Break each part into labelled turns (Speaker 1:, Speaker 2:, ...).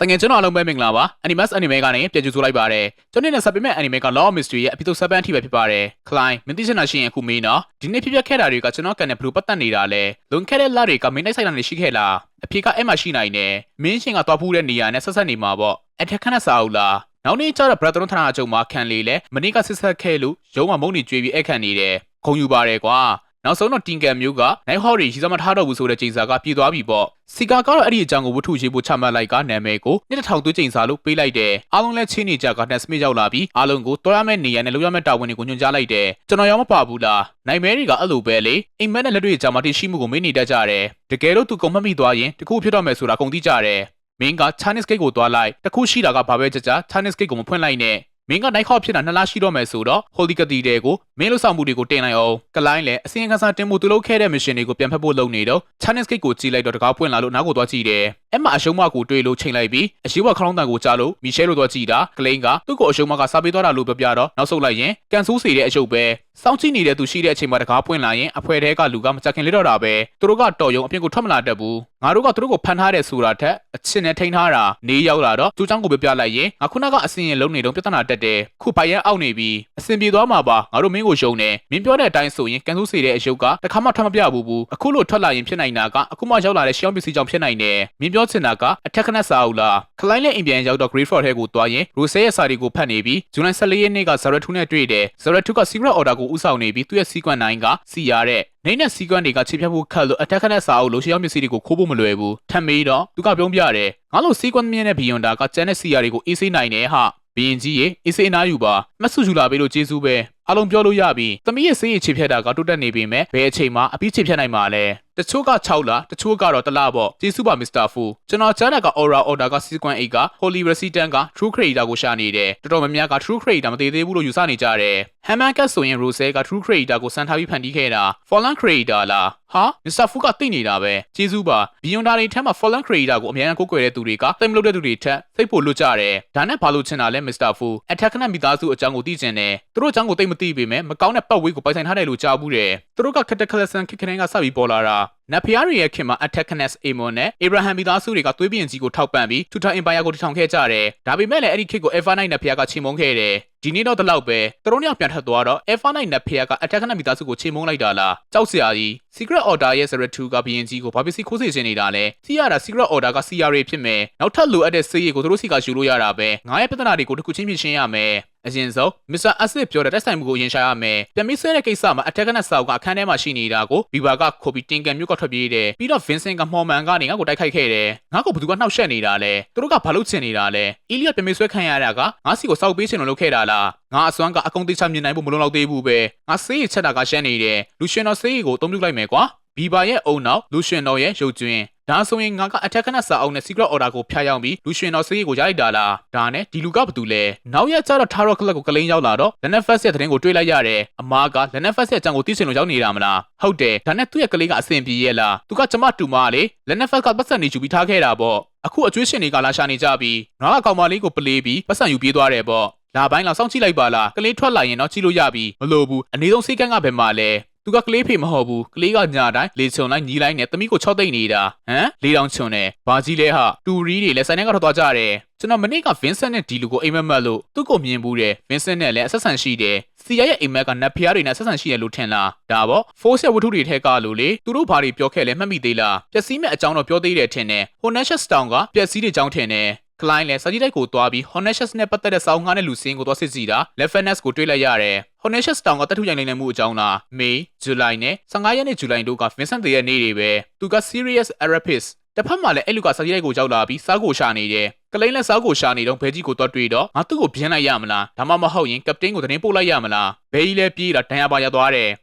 Speaker 1: တကယ်ကျွန်တော်အားလုံးပဲမင်္ဂလာပါ Animus Anime ကနေပြန်ကြိုဆိုလိုက်ပါတယ်ကျွန်တော်နဲ့ဆက်ပေးမဲ့ Anime က Law of Mystery ရဲ့ episode 7အထိပဲဖြစ်ပါတယ် Klein မင်းသိချင်တာရှိရင်အခုမေးနော်ဒီနေ့ဖြစ်ပျက်ခဲ့တာတွေကကျွန်တော်ကန်နဲ့ဘယ်လိုပတ်သက်နေတာလဲလွန်ခဲ့တဲ့လတွေကမင်းနိုင်ဆိုင်တာတွေရှိခဲ့လားအဖေကအဲ့မှာရှိနိုင်တယ်မင်းရှင်ကသွားဖူးတဲ့နေရာနဲ့ဆက်ဆက်နေမှာပေါ့အထက်ခဏစာအုပ်လားနောက်နေ့ကျတော့ Brother ဌာနအကျုံမှာခံလေလဲမနေ့ကဆစ်ဆက်ခဲ့လို့ရုံးမှာမုံနေကြွေးပြီးအခန့်နေတယ်ခုံယူပါတယ်ကွာ နောက်ဆုံးတော့တင်ကန်မျိုးကနိုင်ဟော်ရီရှိစမထားတော့ဘူးဆိုတဲ့ချိန်စာကပြေးသွားပြီပေါ့စီကာကတော့အဲ့ဒီအကြောင်းကိုဝတ္ထုရေးဖို့ချမှတ်လိုက်ကနာမည်ကိုနှစ်တစ်ထောင်သွေးချိန်စာလို့ပေးလိုက်တယ်အားလုံးလဲချင်းနေကြကနှက်စမစ်ရောက်လာပြီးအားလုံးကိုတော်ရမယ့်နေရာနဲ့လောက်ရမယ့်တာဝန်တွေကိုညွှန်ကြားလိုက်တယ်ကျွန်တော်ရောမပါဘူးလားနိုင်မဲတွေကအဲ့လိုပဲလေအိမ်မက်နဲ့လက်တွေကြာမှတိရှိမှုကိုမေ့နေတတ်ကြတယ်တကယ်လို့သူကုန်မှတ်မိသွားရင်တခုဖြစ်တော့မယ်ဆိုတာကုန်သိကြတယ်မင်းက Chinese Gate ကိုသွားလိုက်တခုရှိတာကဘာပဲကြကြ Chinese Gate ကိုမဖွင့်လိုက်နဲ့ မင်းကနိုင်ခေါဖြစ်တာနှစ်လရှိတော့မယ်ဆိုတော့ Holy Cathedral ကိုမင်းလှုပ်ဆောင်မှုတွေကိုတင်လိုက်အောင်ကလိုင်းလည်းအစင်အခန်းစာတင်မှုသူလုပ်ခဲ့တဲ့ mission တွေကိုပြန်ဖက်ဖို့လုပ်နေတော့ Chinese Gate ကိုကြည့်လိုက်တော့တကားပွင့်လာလို့နားကိုသွားကြည့်တယ်အဲ့မှာအရှုံးမကိုတွေ့လို့ချိန်လိုက်ပြီးအရှိဝခလောင်းတန်ကိုကြားလို့မီရှဲလို့သွားကြည့်တာကလိန်ကသူ့ကိုအရှုံးမကစားပေးသွားတာလို့ပြောပြတော့နောက်ဆုတ်လိုက်ရင်ကန်ဆိုးစီတဲ့အရှုပ်ပဲ စောင့်ကြည့်နေတဲ့သူရှိတဲ့အချိန်မှာတကားပွင့်လာရင်အဖွဲထဲကလူကမကြခင်လေးတော့တာပဲသူတို့ကတော်ရုံအပြင်ကိုထွက်မလာတတ်ဘူးငါတို့ကသူတို့ကိုဖမ်းထားတယ်ဆိုတာထက်အချင်းနဲ့ထိန်းထားတာနေရောက်လာတော့သူ့ចောင်းကိုပြပြလိုက်ရင်ငါခုနကအစင်ရင်လုံးနေတော့ပြဿနာတက်တယ်ခုဘိုင်ရန်အောက်နေပြီးအစင်ပြေသွားမှာပါငါတို့မင်းကိုယုံတယ်မင်းပြောတဲ့အတိုင်းဆိုရင်ကန်ဆူးစေတဲ့အယုတ်ကတခါမှထပ်မပြဘူးဘူးအခုလို့ထွက်လာရင်ဖြစ်နိုင်တာကအခုမှရောက်လာတဲ့ရှောင်းပစ္စည်းကြောင့်ဖြစ်နိုင်တယ်မင်းပြောချင်တာကအထက်ခဏစာအုပ်လားခလိုင်းနဲ့အိမ်ပြန်ရောက်တော့ Greyford ထဲကိုသွားရင် Rose ရဲ့စာတွေကိုဖတ်နေပြီးဇူလိုင်14ရက်နေ့က Zara 2နဲ့တွေ့တယ် Zara 2က Secret Order ကိုဥဆောင်နေပြီးသူ့ရဲ့ Sequence 9ကစီရတဲ့နေနဲ့ Sequence တွေကခြေဖြတ်ဖို့ခက်လို့အထက်ခဏစာအုပ်လို့ရှောင်းပစ္စည်းတွေကိုခိုးဖို့မလွယ်ဘူးထပ်မေးတော့သူကပြောပြတယ်ငါလို့ Sequence မြင်တဲ့ Beyond ကကျန်တဲ့ CR တွေကိုအေးဆေးနိုင်တယ်ဟာဘရင်ကြီးရေအေးဆေးအနားယူပါမတ်ဆုယူလာပေးလို့ကျေးဇူးပဲ အလုံးပြောလို့ရပြီသမီးရဲ့ဆေးရည်ချေဖြတ်တာကတိုးတက်နေပြီမဲ့ဘယ်အချိန်မှအပြီးချေဖြတ်နိုင်မှာလဲတချို့က6လတချို့ကတော့တလပေါ့ကျေးဇူးပါမစ္စတာဖူကျွန်တော်ကြားတာက Aura Order က Sequence 8က Holy Resident က True Creator ကိုရှာနေတယ်တော်တော်များများက True Creator မသေးသေးဘူးလို့ယူဆနေကြတယ် Hammer Cat ဆိုရင် Rose က True Creator ကိုစမ်းထားပြီးဖန်တီးခဲ့တာ Fallen Creator လားဟာမစ္စတာဖူကသိနေတာပဲကျေးဇူးပါ Beyond တွေထက်မှာ Fallen Creator ကိုအများကြီးကိုးကွယ်တဲ့သူတွေကသိမလို့တဲ့သူတွေထက်စိတ်ဖို့လွတ်ကြတယ်ဒါနဲ့ဘာလို့ချင်တာလဲမစ္စတာဖူ Attack နဲ့မိသားစုအကြောင်းကိုသိချင်တယ်သူတို့အကြောင်းကိုသိမသိပေမဲ့မကောင်းတဲ့ပတ်ဝေးကိုပိုင်ဆိုင်ထားတယ်လို့ကြားဘူးတယ်သူတို့က Cataclysm ခက်ခနဲကစပြီးပေါ်လာတာနတ်ဖျားတွေရဲ့ခင်မှာ Attackness Amon နဲ့ Abraham မိသားစုတွေကသွေးပြင်ကြီးကိုထောက်ပံ့ပြီး Tutor Empire ကိုတည်ထောင်ခဲ့ကြတယ်။ဒါပေမဲ့လည်းအဲ့ဒီခေတ်ကို Alpha Knight နတ်ဖျားကချေမှုန်းခဲ့တယ်။ဒီနေ့တော့ဒီလောက်ပဲသူတို့ညပြန်ထပ်သွားတော့ Alpha Knight နတ်ဖျားက Attackness မိသားစုကိုချေမှုန်းလိုက်တာလား။ကြောက်စရာကြီး Secret Order ရဲ့ Zeratu ကဘီရင်ကြီးကိုဘာပစ္စည်းခိုးစေချင်နေတာလဲ။ကြည့်ရတာ Secret Order က CRA ဖြစ်မယ်။နောက်ထပ်လိုအပ်တဲ့စေးရည်ကိုသူတို့စီကယူလို့ရတာပဲ။ငါရဲ့ပြဿနာတွေကိုတစ်ခုချင်းပြရှင်းရမယ်။ အရင်ဆုံး Mr. Acid ပြောတဲ့တက်ဆိုင်မှုကိုရင်ရှာရမယ်။ပြန်ပြီးဆွဲတဲ့ကိစ္စမှာ Attackness စာအုပ်ကအခန်းထဲမှာရှိနေတာကို Viva ကခိုပြီးတင်ကန်မျိုးကထွက်ပြေးတယ်။ပြီးတော့ Vincent ကမှော်မှန်ကနေငါ့ကိုတိုက်ခိုက်ခဲ့တယ်။ငါ့ကိုဘယ်သူကနှောက်ယှက်နေတာလဲ။သူတို့ကဘာလို့ချင်နေတာလဲ။ Elliot ပြန်ပြီးဆွဲခံရတာကငါစီကိုစောက်ပေးချင်လို့လုပ်ခဲ့တာလား။ငါအစွမ်းကအကုန်သေးချမြင်နိုင်ဖို့မလုံလောက်သေးဘူးပဲ။ငါစေးရချက်တာကရှမ်းနေတယ်။လူရှင်တော်စေးကိုအသုံးပြုလိုက်မယ်ကွာ။ Viva ရဲ့အုံနောက်လူရှင်တော်ရဲ့ရုပ်ကျွင်း ဒါဆိုရင်ငါကအထက်ခဏစာအုပ်နဲ့ secret order ကိုဖျားယောင်းပြီးလူရှင်တော်စေးကိုရလိုက်တာလားဒါနဲ့ဒီလူကဘာတူလဲနောက်ရက်ကျတော့ Tarot Club ကိုကလိန်းရောက်လာတော့ Lennet Fest ရဲ့သတင်းကိုတွေ့လိုက်ရတယ်အမားက Lennet Fest ရဲ့အကြောင်းကိုသိချင်လို့ရောက်နေတာမလားဟုတ်တယ်ဒါနဲ့သူ့ရဲ့ကလေးကအဆင်ပြေရဲ့လားသူကကျမတူမလေ Lennet Fest ကပတ်စံနေယူပြီးထားခဲ့တာပေါ့အခုအကျွေးရှင်တွေကလာရှာနေကြပြီငါကကောင်မလေးကိုပလေးပြီးပတ်စံယူပြေးသွားတယ်ပေါ့လာပိုင်းလောက်စောင့်ကြည့်လိုက်ပါလားကလေးထွက်လာရင်တော့ကြည့်လို့ရပြီမလို့ဘူးအနည်းဆုံးစိတ်ကန်းကဘယ်မှာလဲ သူကကလေးဖေမဟုတ်ဘူးကလေးကညာတိုင်းလေချုံလိုက်ညီလိုက်နဲ့တမိကို6သိမ့်နေတာဟမ်လေးတောင်ချုံတယ်ဘာကြီးလဲဟာတူရီတွေလည်းဆိုင်ထဲကထွက်သွားကြတယ်ကျွန်တော်မနေ့က Vincent နဲ့ဒီလူကိုအိမ်မက်မက်လို့သူ့ကိုမြင်ဘူးတယ် Vincent နဲ့လည်းအဆက်ဆံရှိတယ်စီယာရဲ့အိမ်မက်ကနတ်ဖျားတွေနဲ့ဆက်ဆံရှိတယ်လို့ထင်လားဒါပေါ့ Force ရဲ့ဝတ္ထုတွေထဲကလို့လေသူတို့ဘာတွေပြောခဲ့လဲမှတ်မိသေးလားပျက်စီးမဲ့အကြောင်းတော့ပြောသေးတယ်ထင်တယ် Honest Town ကပျက်စီးတဲ့အကြောင်းထင်တယ် Klein လည်းစာကြည့်တိုက်ကိုသွားပြီး Honest နဲ့ပတ်သက်တဲ့စောင်းငါးနဲ့လူစင်းကိုသွားစစ်စီတာ Leftness ကိုတွေ့လိုက်ရတယ်။ Honest Town ကတတ်ထုရိုင်နိုင်မှုအကြောင်းလား May, July နဲ့15ရက်နေ့ July တို့က Vincent ရဲ့နေ့တွေပဲ။သူက Serious Therapist တစ်ဖက်မှာလည်းအဲ့လူကစာကြည့်တိုက်ကိုရောက်လာပြီးစားကိုရှာနေတယ်။ကလိန်လည်းစားကိုရှာနေတော့ဘဲကြီးကိုတော့တွေ့တော့ငါသူ့ကိုပြင်းလိုက်ရမလား။ဒါမှမဟုတ်ရင်ကပတိန်ကိုသတင်းပို့လိုက်ရမလား။ဘဲကြီးလည်းပြေးတာဒဏ်ရာပါရသွားတယ်။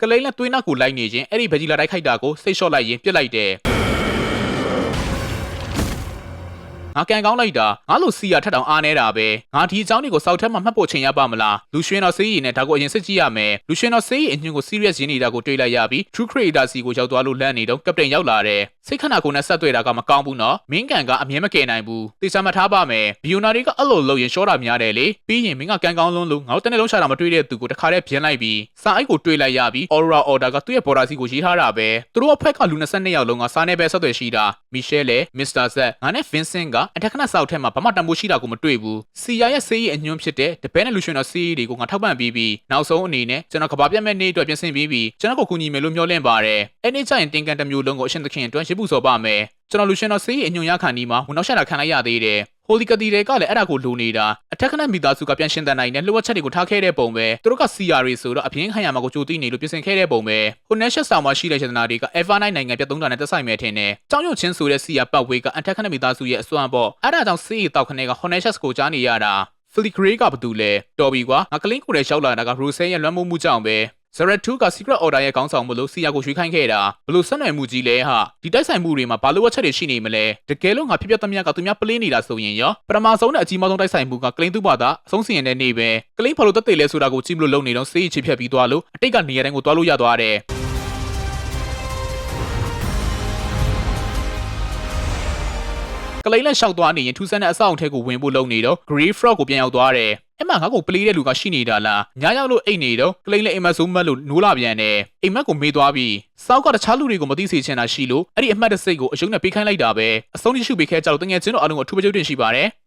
Speaker 1: ကလိန်လည်းသွေးနောက်ကိုလိုက်နေခြင်းအဲ့ဒီဘဲကြီးလာတိုက်ခိုက်တာကိုစိတ်လျှော့လိုက်ရင်ပြစ်လိုက်တယ်။ ငါကန်ကောင်းလိုက်တာငါလို့စီယာထက်တောင်အားနေတာပဲငါဒီအကြောင်းတွေကိုစောက်ထက်မှမှတ်ဖို့ချိန်ရပါမလားလူရွှင်တော်စေးရည်နဲ့ဒါကိုအရင်စစ်ကြည့်ရမယ်လူရွှင်တော်စေးရည်အညွန့်ကို serious ရင်းနေတာကိုတွေးလိုက်ရပြီး True Creator စီကိုရောက်သွားလို့လန့်နေတော့ကပတိန်ရောက်လာတယ်စိတ်ခဏကိုနဲ့ဆက်တွေ့တာကမကောင်းဘူးနော်မင်းကန်ကအမြဲမကယ်နိုင်ဘူးတေချာမှတ်ထားပါမယ်ဘီယိုနာတွေကအဲ့လိုလုပ်ရင်ရှောတာများတယ်လေပြီးရင်မင်းကကန်ကောင်းလုံးလို့ငါတို့တနေ့လုံးရှာတာမတွေ့တဲ့သူကိုတခါတည်းပြင်းလိုက်ပြီးစာအိတ်ကိုတွေးလိုက်ရပြီး Aura Order ကသူ့ရဲ့ border စီကိုရေးထားတာပဲသူတို့အဖက်ကလူ22ယောက်လုံးကစာနဲ့ပဲဆက်သွယ်ရှိတာမီရှဲလေမစ္စတာဇက်ငါနဲ့ Vincent ကအထက်ခဏစောက်ထဲမှာဘာမှတန်ဖိုးရှိတာကိုမတွေ့ဘူးစီယာရဲ့စေးရဲ့အညွန့်ဖြစ်တဲ့တပည့်နဲ့လူရှင်တော်စေးတွေကိုငါထောက်ပံ့ပြီးပြီးနောက်ဆုံးအနေနဲ့ကျွန်တော်ကဘာပြတ်မဲ့နေ့အတွက်ပြင်ဆင်ပြီးပြီးကျွန်တော်ကိုကူညီမယ်လို့မျှော်လင့်ပါတယ်အဲ့နေ့ကျရင်တင်ကန်တစ်မျိုးလုံးကိုအရှင်သခင်အတွက်ရစ်ဖို့စော်ပါမယ်ကျွန်တော်လူရှင်တော်စေးရဲ့အညွန့်ရခံဒီမှာဝင်နောက်ဆက်တာခံလိုက်ရသေးတယ် ဟိုလီကတီတွေကလည်းအဲ့ဒါကိုလိုနေတာအထက်ခဏမိသားစုကပြန်ရှင်းတန်နိုင်တဲ့လှုပ်ချက်တွေကိုထားခဲ့တဲ့ပုံပဲသူတို့က CR ဆိုတော့အပြင်းခံရမှာကိုကြိုသိနေလို့ပြင်ဆင်ခဲ့တဲ့ပုံပဲဟို National Star မှာရှိတဲ့စေတနာတွေက Ever Night နိုင်ငံပြတ်သုံးတာနဲ့တက်ဆိုင်မဲ့ထင်တယ်။ကြောင်းရုံချင်းဆိုတဲ့ CR ပတ်ဝေးကအထက်ခဏမိသားစုရဲ့အစွမ်းပေါ့အဲ့ဒါကြောင့်စေးတောက်ခနဲ့က Honest ကိုကြားနေရတာ Flickray ကဘာတူလဲတော်ပြီကွာငါကလင်းကိုလည်းရောက်လာတာက Rose ရဲ့လွမ်းမိုးမှုကြောင့်ပဲ Zeret 2က Secret Order ရဲ့ခေါင်းဆောင်မလို့စီယာကိုရွှေ့ခိုင်းခဲ့တာဘလို့ဆက်နွယ်မှုကြီးလဲဟာဒီတိုက်ဆိုင်မှုတွေမှာဘာလို့ဝက်ချက်တွေရှိနေမလဲတကယ်လို့ငါဖြစ်ပြသမျှကသူများပလင်းနေတာဆိုရင်ရောပထမဆုံးနဲ့အကြီးမားဆုံးတိုက်ဆိုင်မှုကကလင်းသူ့ဘာသာအဆုံးစီရင်တဲ့နေ့ပဲကလင်းဘာလို့တက်သေးလဲဆိုတာကိုကြည့်မလို့လုံနေတော့စေးချစ်ဖြတ်ပြီးသွားလို့အတိတ်ကနေရာတိုင်းကိုသွားလို့ရသွားတယ်ကလေးလက်လျှောက်သွားနေရင်ထူးဆန်းတဲ့အဆောက်အုံထဲကိုဝင်ဖို့လုပ်နေတော့ Grey Frog ကိုပြန်ရောက်သွားတယ်။ အဲ့မှာငါ့ကိုပလေးတဲ့လူကရှိနေတာလား။ညာရောက်လို့အိတ်နေတော့ကလေးလက်အိမ်မက်ဆိုးမက်လို့နိုးလာပြန်တယ်။အိမ်မက်ကိုမေးသွားပြီးစောက်ကတခြားလူတွေကိုမသိစေချင်တာရှိလို့အဲ့ဒီအမှတ်တစိတ်ကိုအယုံနဲ့ပေးခိုင်းလိုက်တာပဲ။အဆုံးထိရှုပေးခဲ့ကြလို့တငယ်ချင်းတို့အားလုံးကိုထူးပကြုတ်တင်ရှိပါတယ်။